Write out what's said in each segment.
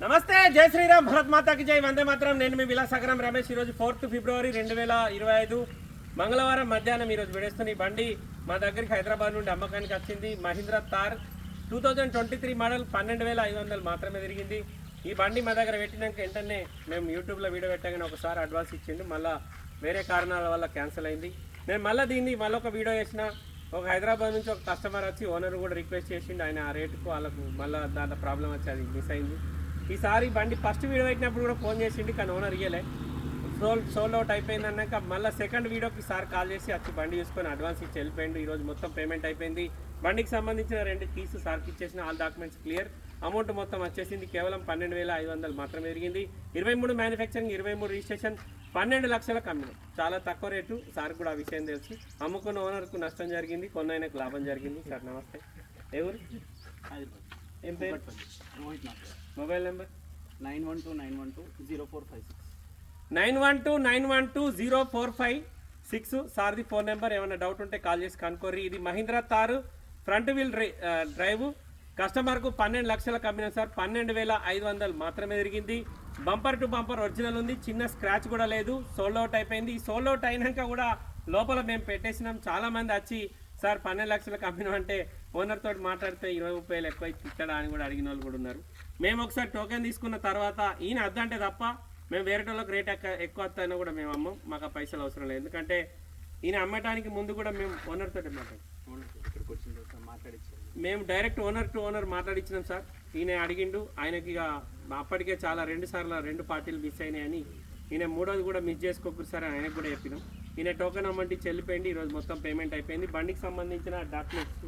నమస్తే జై శ్రీరామ్ భరత్ మాతాకి జై. వందే మాత్రం. నేను మీ విలాసగరం రమేష్. ఈరోజు ఫోర్త్ ఫిబ్రవరి రెండు వేల ఇరవై ఐదు మంగళవారం మధ్యాహ్నం ఈరోజు విడేస్తున్న ఈ బండి మా దగ్గరికి హైదరాబాద్ నుండి అమ్మకానికి వచ్చింది. Mahindra Thar two thousand twenty three model పన్నెండు వేల ఐదు వందలు మాత్రమే తిరిగింది. ఈ బండి మా దగ్గర పెట్టినాక వెంటనే మేము యూట్యూబ్లో వీడియో పెట్టగానే ఒకసారి అడ్వాన్స్ ఇచ్చిండు. మళ్ళీ వేరే కారణాల వల్ల క్యాన్సిల్ అయింది. నేను మళ్ళీ దీన్ని మళ్ళీ ఒక వీడియో చేసిన. ఒక హైదరాబాద్ నుంచి ఒక కస్టమర్ వచ్చి ఓనర్ కూడా రిక్వెస్ట్ చేసిండు. ఆయన ఆ రేటుకు వాళ్ళకు మళ్ళీ దాంట్లో ప్రాబ్లం వచ్చి అది మిస్ అయింది. ఈసారి బండి ఫస్ట్ వీడియో పెట్టినప్పుడు కూడా ఫోన్ చేసిండు కానీ ఓనర్ ఇయ్యలే. సోల్ సోల్ అవుట్ అయిపోయింది అన్నాక మళ్ళీ సెకండ్ వీడియోకి సార్ కాల్ చేసి వచ్చి బండి చూసుకొని అడ్వాన్స్ ఇచ్చి వెళ్ళిపోయింది ఈరోజు మొత్తం పేమెంట్ అయిపోయింది. బండికి సంబంధించిన రెండు కీస్ సార్కి ఇచ్చేసిన ఆల్ డాక్యుమెంట్స్ క్లియర్ అమౌంట్ మొత్తం వచ్చేసింది కేవలం పన్నెండు వేల ఐదు వందలు మాత్రమే పెరిగింది ఇరవై మూడు మ్యానుఫ్యాక్చరింగ్ ఇరవై మూడు రిజిస్ట్రేషన్ పన్నెండు లక్షలకు అమ్మినాం చాలా తక్కువ రేటు సార్ కూడా ఆ విషయం తెలుసు. అమ్ముకున్న ఓనర్కు నష్టం జరిగింది కొన్నైనకు లాభం జరిగింది. సార్ నమస్తే. ఎవరు ఏం పేరు? Nath mobile number? Nine one two nine one two zero four five six. Nine one two nine one two zero four five six. సార్ది phone number ఏమైనా డౌట్ ఉంటే కాల్ చేసి కనుక్కోర్రి. ఇది Mahindra Thar front wheel drive. కస్టమర్కు పన్నెండు లక్షలకు అమ్మిన sir. పన్నెండు వేల ఐదు వందలు మాత్రమే తిరిగింది. బంపర్ టు బంపర్ ఒరిజినల్ ఉంది. చిన్న స్క్రాచ్ కూడా లేదు. సోల్డ్ అవుట్ అయిపోయింది. ఈ సోల్డ్ అవుట్ అయినాక కూడా లోపల మేము పెట్టేసినాం. చాలా మంది వచ్చి సార్ పన్నెండు లక్షలకు అమ్మినామంటే ఓనర్ తోటి మాట్లాడితే ఇరవై ముప్పై వేలు ఎక్కువ ఇచ్చాడా అని కూడా అడిగిన వాళ్ళు కూడా ఉన్నారు. మేము ఒకసారి టోకెన్ తీసుకున్న తర్వాత ఈయన అద్దంటే తప్ప మేము వేరే వాళ్ళకి రేట్ ఎక్కువ ఎక్కువ వస్తాయని కూడా మేము అమ్మం మాకు ఆ పైసలు అవసరం లేదు. ఎందుకంటే ఈయన అమ్మటానికి ముందు కూడా మేము ఓనర్ తోటి మాట్లాడు. మేము డైరెక్ట్ ఓనర్ టు ఓనర్ మాట్లాడించినాం సార్. ఈయన అడిగిండు ఆయనకి ఇక అప్పటికే చాలా రెండు సార్లు రెండు పార్టీలు మిస్ అయినాయని ఈయన మూడోది కూడా మిస్ చేసుకోకూడదు సార్ అని ఆయనకు కూడా చెప్పినాం. ఈయన టోకెన్ అమౌంట్ ఇచ్చి వెళ్ళిపోయింది ఈరోజు మొత్తం పేమెంట్ అయిపోయింది. బండికి సంబంధించిన డాక్యుమెంట్స్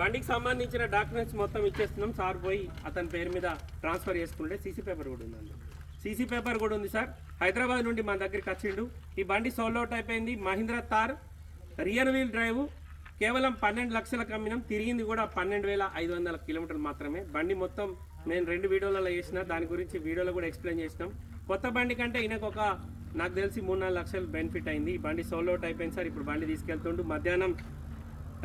బండికి సంబంధించిన డాక్యుమెంట్స్ మొత్తం ఇచ్చేస్తున్నాం. సార్ పోయి అతని పేరు మీద ట్రాన్స్ఫర్ చేసుకుంటే సీసీ పేపర్ కూడా ఉందండి. సీసీ పేపర్ కూడా ఉంది సార్. హైదరాబాద్ నుండి మన దగ్గరికి వచ్చిండు. ఈ బండి సోల్ అవుట్ అయిపోయింది. Mahindra Thar rear wheel drive కేవలం పన్నెండు లక్షలకు అమ్మినాం తిరిగింది కూడా పన్నెండు వేల ఐదు వందల కిలోమీటర్లు మాత్రమే. బండి మొత్తం నేను రెండు వీడియోలలో చేసిన దాని గురించి వీడియోలో కూడా ఎక్స్ప్లెయిన్ చేసినాం. కొత్త బండి కంటే ఈయనకు ఒక నాకు తెలిసి మూడు నాలుగు లక్షలు బెనిఫిట్ అయింది. ఈ బండి సోల్ అవుట్ అయిపోయింది సార్ ఇప్పుడు బండి తీసుకెళ్తుండు. మధ్యాహ్నం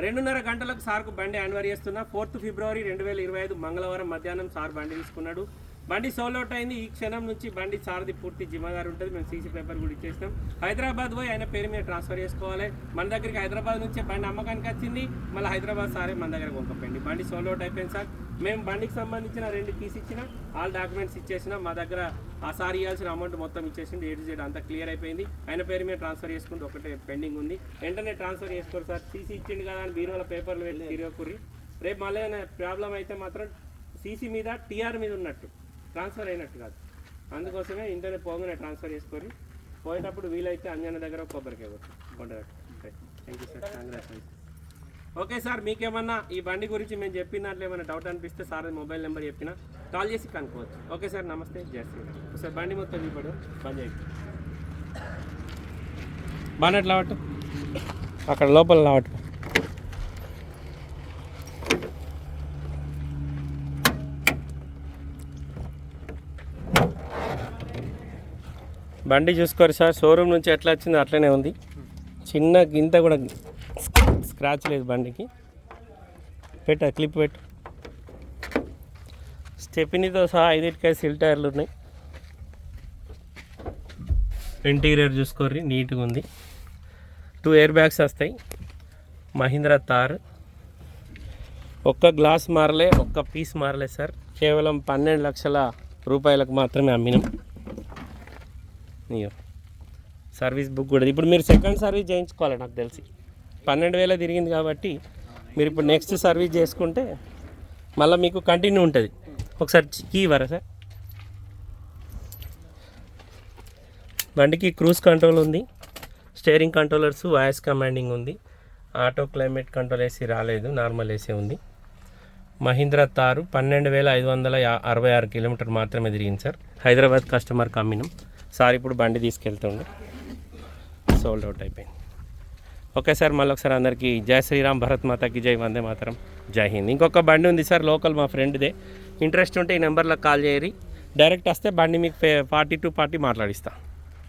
రెండున్నర గంటలకు సార్కు బండి అన్వర్ చేస్తున్నా. ఫోర్త్ ఫిబ్రవరి రెండు వేల ఇరవై ఐదు మంగళవారం మధ్యాహ్నం సార్ బండి తీసుకున్నాడు. బండి సోల్ అయింది. ఈ క్షణం నుంచి బండి సార్ది పూర్తి జిమ్మదారు ఉంటుంది. మేము సీసీ పేపర్ కూడా ఇచ్చేసినాం. హైదరాబాద్ పోయి ఆయన పేరు మీద ట్రాన్స్ఫర్ చేసుకోవాలి. మన దగ్గరికి హైదరాబాద్ నుంచే బండి అమ్మకానికి వచ్చింది. మళ్ళీ హైదరాబాద్ సారే మన దగ్గర కొంకపోయింది బండి సోల్ అయిపోయింది సార్. మేము బండికి సంబంధించిన రెండు తీసి ఇచ్చిన. ఆల్ డాక్యుమెంట్స్ ఇచ్చేసిన. మా దగ్గర ఆ సార్ ఇవ్వాల్సిన అమౌంట్ మొత్తం ఇచ్చేసింది ఏడు జెడ్ అంతా క్లియర్ అయిపోయింది. ఆయన పేరు మీద ట్రాన్స్ఫర్ చేసుకుంటే ఒకటే పెండింగ్ ఉంది. వెంటనే ట్రాన్స్ఫర్ చేసుకోరు సార్. సీసీ ఇచ్చిండు కదా అని బీరోల పేపర్లు వెళ్ళి తిరగకుర్రి. రేపు మళ్ళీ ప్రాబ్లం అయితే మాత్రం సీసీ మీద టీఆర్ మీద ఉన్నట్టు. ట్రాన్స్ఫర్ అయినట్టు కాదు. అందుకోసమే ఇంటనే పోగానే ట్రాన్స్ఫర్ చేసుకొని పోయేటప్పుడు వీలైతే అంజన దగ్గర కొబ్బరికాయ Kondagattu thank you sir congratulation okay sir మీకేమన్నా ఈ బండి గురించి మేము చెప్పినట్లు ఏమైనా డౌట్ అనిపిస్తే సార్ మొబైల్ నెంబర్ చెప్పిన కాల్ చేసి కనుక్కోవచ్చు. ఓకే సార్ నమస్తే. జై శ్రీరామ్ బండి మొత్తం ఇప్పుడు బంద్ చేయండి బాగా లావట్టు అక్కడ లోపల లావట్టు బండి చూసుకోరు సార్. షోరూమ్ నుంచి ఎట్లా వచ్చిందో అట్లనే ఉంది. చిన్న గింత కూడా స్క్రాచ్ లేదు బండికి. పెట్ట క్లిప్ పెట్టు. స్టెపినీతో సహా ఐదింటికాయ సిల్ టైర్లు ఉన్నాయి. ఇంటీరియర్ చూసుకోర్రి నీట్గా ఉంది. టూ ఎయిర్ బ్యాగ్స్ వస్తాయి. మహీంద్రా తార్. ఒక్క గ్లాస్ మారలే ఒక్క పీస్ మారలే సార్. కేవలం పన్నెండు లక్షల రూపాయలకు మాత్రమే అమ్మినాం. ఇయ్యో సర్వీస్ బుక్ కూడా ఇప్పుడు మీరు సెకండ్ సర్వీస్ చేయించుకోవాలి నాకు తెలిసి. పన్నెండు వేల తిరిగింది కాబట్టి మీరు ఇప్పుడు నెక్స్ట్ సర్వీస్ చేసుకుంటే మళ్ళీ మీకు కంటిన్యూ ఉంటుంది. ఒకసారి కీ ఇవ్వరా సార్? బండికి క్రూజ్ కంట్రోల్ ఉంది. స్టీరింగ్ కంట్రోలర్స్ వాయిస్ కమాండింగ్ ఉంది. ఆటో క్లైమేట్ కంట్రోల్ ఏసీ రాలేదు. నార్మల్ ఏసీ ఉంది. మహీంద్రా తారు పన్నెండు వేల ఐదు వందల అరవై ఆరు కిలోమీటర్ మాత్రమే తిరిగింది సార్. హైదరాబాద్ కస్టమర్ కమ్మినం. సార్ ఇప్పుడు బండి తీసుకెళ్తుండే. సోల్డ్ అవుట్ అయిపోయింది. ఓకే సార్ మళ్ళీ ఒకసారి అందరికీ జై శ్రీరామ్ భరత్ మాతాకి జై వందే మాతరం జై హింద్. ఇంకొక బండి ఉంది సార్ లోకల్ మా ఫ్రెండ్దే. ఇంట్రెస్ట్ ఉంటే ఈ నెంబర్లో కాల్ చేయరి. డైరెక్ట్ వస్తే బండి మీకు ఫార్టీ టు ఫార్టీ మాట్లాడిస్తా.